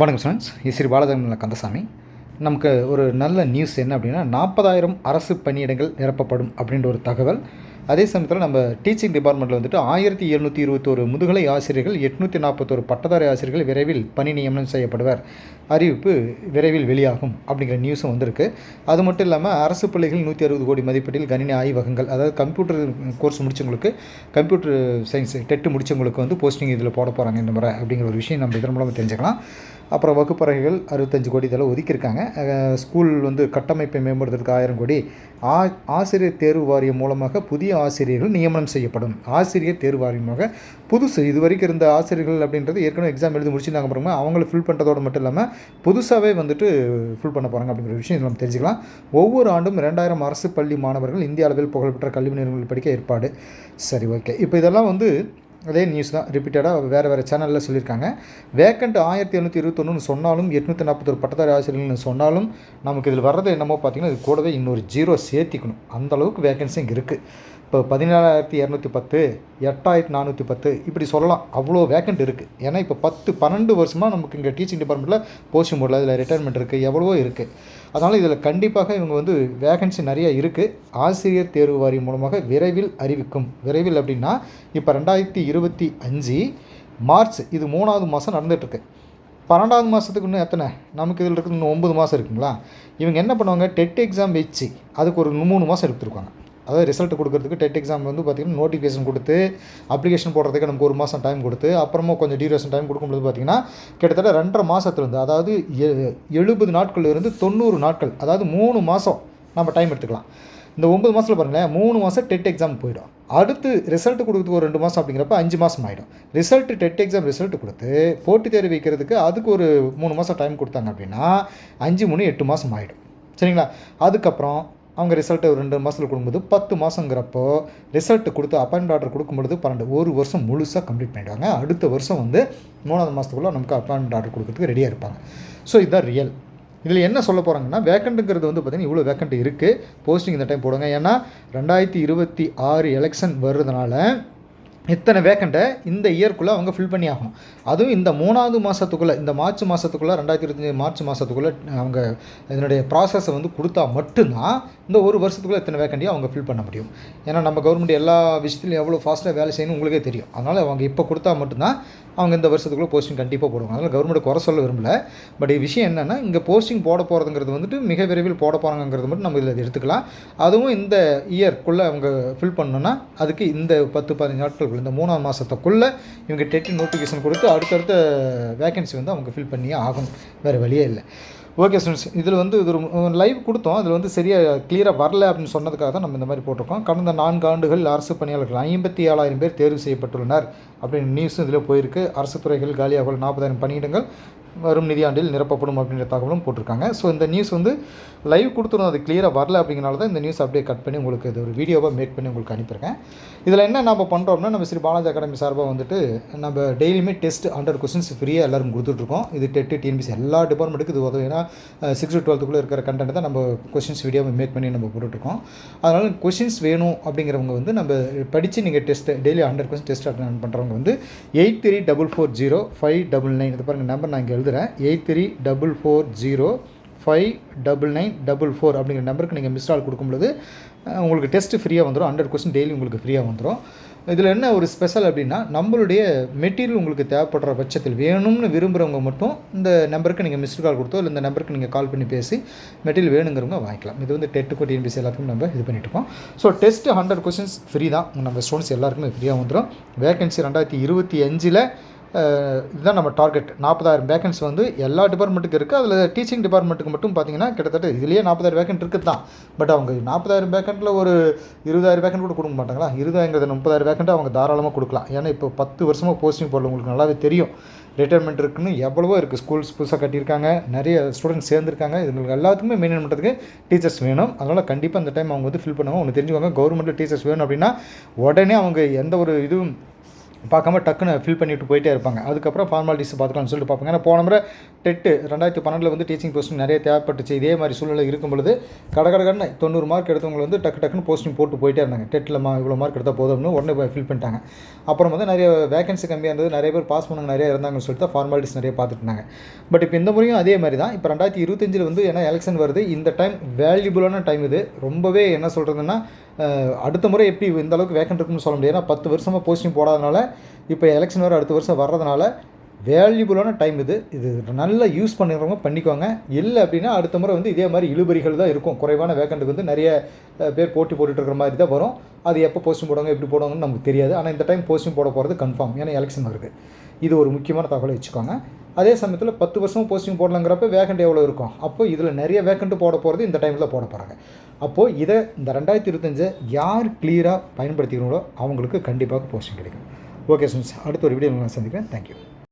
வணக்கம் ஸ்டூடெண்ட்ஸ் ஸ்ரீ பாலஜகமல கந்தசாமி. நமக்கு ஒரு நல்ல நியூஸ் என்ன அப்படின்னா நாற்பதாயிரம் அரசு பணியிடங்கள் நிரப்பப்படும் அப்படின்ற ஒரு தகவல். அதே சமயத்தில் நம்ம டீச்சிங் டிபார்ட்மெண்ட்டில் வந்துட்டு ஆயிரத்தி எழுநூற்றி இருபத்தோரு முதுகலை ஆசிரியர்கள் எட்நூற்றி நாற்பத்தோரு பட்டதாரி ஆசிரியர்கள் விரைவில் பணி நியமனம் செய்யப்படுவர். அறிவிப்பு விரைவில் வெளியாகும் அப்படிங்கிற நியூஸும் வந்திருக்கு. அது மட்டும் இல்லாமல் அரசு பள்ளிகள் நூற்றி அறுபது கோடி மதிப்பீட்டில் கணினி ஆய்வகங்கள் அதாவது கம்ப்யூட்டர் கோர்ஸ் முடிச்சவங்களுக்கு கம்ப்யூட்டர் சயின்ஸ் டெட்டு முடிச்சவங்களுக்கு வந்து போஸ்டிங் இதில் போட போகிறாங்க இந்த முறை அப்படிங்கிற ஒரு விஷயம் நம்ம இதன் மூலமாக தெரிஞ்சுக்கலாம். அப்புறம் வகுப்பறைகள் அறுபத்தஞ்சு கோடி இதெல்லாம் ஒதுக்கியிருக்காங்க. ஸ்கூல் வந்து கட்டமைப்பை மேம்படுத்துறதுக்கு ஆயிரம் கோடி. ஆ ஆசிரியர் தேர்வு வாரியம் மூலமாக புதிய ஆசிரியர்கள் நியமனம் செய்யப்படும். ஆசிரியர் தேர்வு வாரியமாக புதுசு இது வரைக்கும் இருந்த ஆசிரியர்கள் அப்படின்றது ஏற்கனவே எக்ஸாம் எழுதி முடிச்சிருந்தாங்க பாருங்க. அவங்கள ஃபில் பண்ணுறதோட மட்டும் இல்லாமல் புதுசாகவே வந்துட்டு ஃபில் பண்ண போகிறாங்க அப்படிங்கிற விஷயம் நம்ம தெரிஞ்சுக்கலாம். ஒவ்வொரு ஆண்டும் ரெண்டாயிரம் அரசு பள்ளி மாணவர்கள் இந்திய அளவில் புகழ்பெற்ற கல்வி நிறுவனங்கள் படிக்க ஏற்பாடு. சரி ஓகே இப்போ இதெல்லாம் வந்து அதே நியூஸ் தான் ரிப்பீட்டடாக வேறு வேறு சேனலில் சொல்லியிருக்காங்க. வேக்கண்ட் ஆயிரத்தி எழுநூற்றி இருபத்தொன்னு சொன்னாலும் எட்நூற்றி நாற்பத்தொரு பட்டதாரி ஆசிரியர்கள்னு சொன்னாலும் நமக்கு இதில் வர்றது என்னமோ பார்த்தீங்கன்னா இது கூடவே இன்னொரு ஜீரோ சேர்த்திக்கணும். அந்தளவுக்கு வேகன்சி இங்கே இருக்குது இப்போ பதினேழாயிரத்தி இரநூத்தி பத்து எட்டாயிரத்தி நானூற்றி பத்து இப்படி சொல்லலாம். அவ்வளோ வேக்கண்ட் இருக்குது ஏன்னா இப்போ பத்து பன்னெண்டு வருஷமாக நமக்கு இங்கே டீச்சிங் டிபார்ட்மெண்ட்டில் போஸ்டிங் போடல இதில் ரிட்டையர்மெண்ட் இருக்குது எவ்வளவோ இருக்குது அதனால் இதில் கண்டிப்பாக இவங்க வந்து வேகன்சி நிறையா இருக்குது ஆசிரியர் தேர்வு வாரியம் மூலமாக விரைவில் அறிவிக்கும். விரைவில் அப்படின்னா இப்போ ரெண்டாயிரத்தி இருபத்தி அஞ்சு மார்ச் இது மூணாவது மாதம் நடந்துகிட்ருக்கு. பன்னெண்டாவது மாதத்துக்கு இன்னும் எத்தனை? நமக்கு இதில் இருக்குது இன்னும் ஒம்பது மாதம் இருக்குங்களா? இவங்க என்ன பண்ணுவாங்க? டெட் எக்ஸாம் வச்சு அதுக்கு ஒரு மூணு மாதம் எடுத்துருக்காங்க அதாவது ரிசல்ட் கொடுக்குறதுக்கு டெட் எக்ஸாம் வந்து பார்த்திங்கன்னா நோட்டிஃபிகேஷன் கொடுத்து அப்ளிகேஷன் போடுறதுக்கு நமக்கு ஒரு மாதம் டைம் கொடுத்து அப்புறமா கொஞ்சம் டியூரேஷன் டைம் கொடுக்கும்போது பார்த்திங்கன்னா கிட்டத்தட்ட ரெண்டரை மாதத்துலேருந்து அதாவது எ- எழுபது நாட்கள்லேருந்து தொண்ணூறு நாட்கள் அதாவது மூணு மாதம் நம்ம டைம் எடுத்துக்கலாம். இந்த ஒம்பது மாதத்தில் பாருங்களேன் மூணு மாதம் டெட் எக்ஸாம் போயிடும். அடுத்து ரிசல்ட் கொடுக்கறதுக்கு ஒரு ரெண்டு மாதம் அப்படிங்கிறப்ப அஞ்சு மாதம் ஆகிடும் ரிசல்ட் டெட் எக்ஸாம் ரிசல்ட் கொடுத்து போட்டித் தேர்வு வைக்கிறதுக்கு அதுக்கு ஒரு மூணு மாதம் டைம் கொடுத்தாங்க அப்படின்னா அஞ்சு மூணு எட்டு மாதம் ஆகிடும் சரிங்களா? அதுக்கப்புறம் அவங்க ரிசல்ட்டை ஒரு ரெண்டு மாதத்தில் கொடுக்கும்போது பத்து மாதங்கிறப்போ ரிசல்ட் கொடுத்து அப்பாயின்மெண்ட் ஆர்டர் கொடுக்கும்பொழுது பன்னெண்டு ஒரு வருஷம் முழுசாக கம்ப்ளீட் பண்ணிடுவாங்க. அடுத்த வருஷம் வந்து மூணாவது மாதத்துக்குள்ளே நமக்கு அப்பாயின்மெண்ட் ஆர்டர் கொடுக்கறதுக்கு ரெடியாக இருப்பாங்க. ஸோ இதுதான் ரியல் இதில் என்ன சொல்ல போகிறாங்கன்னா வேக்கண்ட்டுங்கிறது வந்து பார்த்திங்கன்னா இவ்வளோ வேக்கண்ட் இருக்குது போஸ்டிங் இந்த டைம் போடுங்க. ஏன்னா ரெண்டாயிரத்தி இருபத்தி ஆறு எலெக்ஷன் வர்றதுனால இத்தனை வேக்கண்ட்டை இந்த இயர்க்குள்ளே அவங்க ஃபில் பண்ணி ஆகணும். அதுவும் இந்த மூணாவது மாதத்துக்குள்ளே இந்த மார்ச் மாதத்துக்குள்ளே ரெண்டாயிரத்தி இருபத்தஞ்சி மார்ச் மாதத்துக்குள்ளே அவங்க இதனுடைய ப்ராசஸை வந்து கொடுத்தா மட்டும்தான் இந்த ஒரு வருஷத்துக்குள்ளே இத்தனை வேக்கண்ட்டையும் அவங்க ஃபில் பண்ண முடியும். ஏன்னா நம்ம கவர்மெண்ட் எல்லா விஷயத்துலையும் எவ்வளோ ஃபாஸ்ட்டாக வேலை செய்யணும் உங்களுக்கே தெரியும். அதனால் அவங்க இப்போ கொடுத்தா மட்டும்தான் அவங்க இந்த வருஷத்துக்குள்ளே போஸ்டிங் கண்டிப்பாக போடுவாங்க. அதனால் கவர்மெண்ட் குறை சொல்ல விரும்பல. பட் விஷயம் என்னென்னா இங்கே போஸ்டிங் போட போகிறதுங்கிறது வந்துட்டு மிக விரைவில் போட போகிறாங்கிறது மட்டும் நம்ம இதில் எடுத்துக்கலாம். அதுவும் இந்த இயர்க்குள்ளே அவங்க ஃபில் பண்ணோன்னா அதுக்கு இந்த பத்து பதினஞ்சு நாட்களுக்குள்ள இந்த மூணாம் மாதத்துக்குள்ளே இவங்க டெட் நோட்டிஃபிகேஷன் கொடுத்து அடுத்தடுத்த வேகன்சி வந்து அவங்க ஃபில் பண்ணியே ஆகணும். வேறு வழியே இல்லை. ஓகே ஸ்டூடெண்ட்ஸ் இதில் வந்து இது ஒரு லைவ் கொடுத்தோம். அதில் வந்து சரியாக கிளியராக வரல அப்படின்னு சொன்னதுக்காக தான் நம்ம இந்த மாதிரி போட்டிருக்கோம். கடந்த நான்கு ஆண்டுகள் அரசு பணியாளர்கள் ஐம்பத்தி ஏழாயிரம் பேர் தேர்வு செய்யப்பட்டுள்ளனர் அப்படின்னு நியூஸும் இதில் போயிருக்கு. அரசு துறைகள் காலியாக நாற்பதாயிரம் பணியிடங்கள். வரும் நிதியாண்டில் நிரப்பப்படும் அப்படின்ற தகவலும் போட்டிருக்காங்க. ஸோ இந்த நியூஸ் வந்து லைவ் கொடுத்துரும் அது கிளியராக வரல அப்படிங்கிறனால தான் இந்த நியூஸ் அப்படியே கட் பண்ணி உங்களுக்கு இது ஒரு வீடியோவாக மேக் பண்ணி உங்களுக்கு அனுப்பியிருக்கேன். இதில் என்ன நம்ம பண்ணுறோம்னா நம்ம ஸ்ரீ பாலாஜி அகாடமி சார்பாக வந்துட்டு நம்ம டெய்லியுமே டெஸ்ட் ஹண்ட்ரட் கொஸ்டின்ஸ் ஃப்ரீயாக எல்லாரும் கொடுத்துட்ருக்கோம். இது டெட்டு டிஎன்பிசி எல்லா டிபார்ட்மெண்ட்டுக்கு இது உதவும். ஏன்னா சிக்ஸ் டு டுவெல்த்துக்குள்ளே இருக்கிற கண்டென்ட் தான் நம்ம கொஸ்டின்ஸ் வீடியோவை மேக் பண்ணி நம்ம போட்டுட்ருக்கோம். அதனால் கொஸ்டின்ஸ் வேணும் அப்படிங்கிறவங்க வந்து நம்ம படித்து நீங்கள் test daily hundred question test attend பண்ணுறவங்க வந்து eight three double four zero five double nine இது பாருங்கள் நம்பர் நான் இங்கே எழுதுகிறேன் eight three double four zero five double nine double four அப்படிங்கிற நம்பருக்கு நீங்கள் மிஸ் கால் கொடுக்கும்போது உங்களுக்கு டெஸ்ட்டு ஃப்ரீயாக வந்துடும் ஹண்ட்ரட் கொஸ்டின் டெய்லி உங்களுக்கு ஃப்ரீயாக வந்துடும் இதில் என்ன ஒரு ஸ்பெஷல் அப்படின்னா நம்மளுடைய மெட்டீரியல் உங்களுக்கு தேவைப்படுற பட்சத்தில் வேணும்னு விரும்புகிறவங்க மட்டும் இந்த நம்பருக்கு நீங்கள் மிஸ்டு கால் கொடுத்தோ இல்லை இந்த நம்பருக்கு நீங்கள் கால் பண்ணி பேசி மெட்டீரியல் வேணுங்கிறவங்க வாங்கிக்கலாம். இது வந்து டெட்டுக்கு டிஎன்பிசி எல்லாத்துக்கும் நம்ம இது பண்ணிட்டு இருக்கோம். So test hundred questions free தான். நம்ம ஸ்டூடெண்ட்ஸ் எல்லாருக்குமே ஃப்ரீயாக வந்துடும் வேகன்சி ரெண்டாயிரத்தி இருபத்தி அஞ்சில் இதுதான் நம்ம டார்கெட் நாற்பதாயிரம் வேகன்ஸ் வந்து எல்லா டிபார்ட்மெண்ட்டுக்கு இருக்குது அதில் டீச்சிங் டிபார்ட்மெண்ட்டுக்கு மட்டும் பார்த்தீங்கன்னா கிட்டத்தட்ட இதுலேயே நாற்பதாயிரம் வேகன்ட் இருக்குது? தான் பட் அவங்க நாற்பதாயிரம் வேக்கண்ட்டில் ஒரு இருபதாயிரம் வேக்கன்ட் கூட கொடுக்க மாட்டாங்களா? இருபதாயிரங்கிறது முப்பதாயிரம் வேக்கண்ட் அவங்க தாராளமாக கொடுக்கலாம். ஏன்னா இப்போ பத்து வருஷமாக போஸ்டிங் போடல உங்களுக்கு நல்லாவே தெரியும். ரிட்டைர்மெண்ட் இருக்குன்னு எவ்வளவோ இருக்குது ஸ்கூல்ஸ் புதுசாக கட்டியிருக்காங்க. நிறைய ஸ்டூடெண்ட்ஸ் சேர்ந்துருக்காங்க. இதுங்களுக்கு எல்லாத்துக்குமே மெயின்டைன் பண்ணுறதுக்கு டீச்சர்ஸ் வேணும். அதனால் கண்டிப்பாக அந்த டைம் அவங்க வந்து ஃபில் பண்ணுவாங்க. ஒன்று தெரிஞ்சுக்கோங்க. கவர்மெண்ட்டில் டீச்சர்ஸ் வேணும் அப்படின்னா உடனே அவங்க எந்த ஒரு இதுவும் பார்க்காம டக்குன்னு ஃபில் பண்ணிட்டு போயிட்டே இருப்பாங்க. அதுக்கப்புறம் ஃபார்மாலிட்டிஸ் பார்த்துக்கலாம்னு சொல்லிட்டு பார்ப்பாங்க. ஏன்னா போன முறை டெட்டு ரெண்டாயிரத்தி பன்னெண்டில் வந்து டீச்சிங் போஸ்டிங் நிறைய தேவைப்பட்டுச்சு. இதே மாதிரி சூழ்நிலை இருக்கும் பொழுது கடகடகன்னு தொண்ணூறு மார்க் எடுத்தவங்க வந்து டக்கு டக்குன்னு போஸ்டிங் போட்டு போயிட்டே இருந்தாங்க. டெட்டில் மா இவ்வளோ மார்க் எடுத்தால் போதும்னு உடனே ஃபில் பண்ணிட்டாங்க. அப்புறம் வந்து நிறைய வேகன்சி கம்மியாக இருந்தது. நிறைய பேர் பாஸ் பண்ணவங்க நிறைய இருந்தாங்கன்னு சொல்லிட்டு ஃபார்மாலிட்டிஸ் நிறைய பார்த்துட்டு இருந்தாங்க. பட் இப்போ இந்த முறையும் அதே மாதிரி தான். இப்போ ரெண்டாயிரத்தி இருபத்தஞ்சில் வந்து ஏன்னா எலெக்ஷன் வருது. இந்த டைம் வேல்யூபுளான டைம் இது. ரொம்பவே என்ன சொல்கிறதுன்னா அடுத்த முறை எப்படி இந்த அளவுக்கு வேக்கன்ட் இருக்குன்னு சொல்ல முடியாது. ஏன்னா பத்து வருஷமாக போஸ்டிங் போடாதனால இப்போ எலெக்ஷன் வேறு அடுத்த வருஷம் வர்றதுனால வேல்யூபுளான டைம் இது. இது நல்லா யூஸ் பண்ணுறவங்க பண்ணிக்கோங்க. இல்லை அப்படின்னா அடுத்த முறை வந்து இதே மாதிரி இழுபறிகள் தான் இருக்கும். குறைவான வேக்கண்ட்டுக்கு வந்து நிறைய பேர் போட்டி போட்டுட்டு இருக்கிற மாதிரி தான் வரும். அது எப்போ போஸ்டிங் போடுவாங்க எப்படி போடுவாங்கன்னு நமக்கு தெரியாது. ஆனால் இந்த டைம் போஸ்டிங் போட போகிறது கன்ஃபார்ம் ஏன்னா எலெக்ஷன் வருது. இது ஒரு முக்கியமான தகவலை வச்சுக்கோங்க. அதே சமயத்தில் பத்து வருஷம் போஸ்டிங் போடலங்கிறப்ப வேக்கண்ட் எவ்வளோ இருக்கும்? அப்போ இதில் நிறைய வேக்கண்ட் போட போகிறது இந்த டைமில் போட போகிறாங்க அப்போது இதை இந்த ரெண்டாயிரத்தி இருபத்தஞ்சை யார் கிளியராக பயன்படுத்திக்கிறீங்களோ அவங்களுக்கு கண்டிப்பாக போஸ்டிங் கிடைக்கும். ஓகே ஸ்டூடெண்ட்ஸ் அடுத்த ஒரு வீடியோ நான் சந்திக்கிறேன். தேங்க்யூ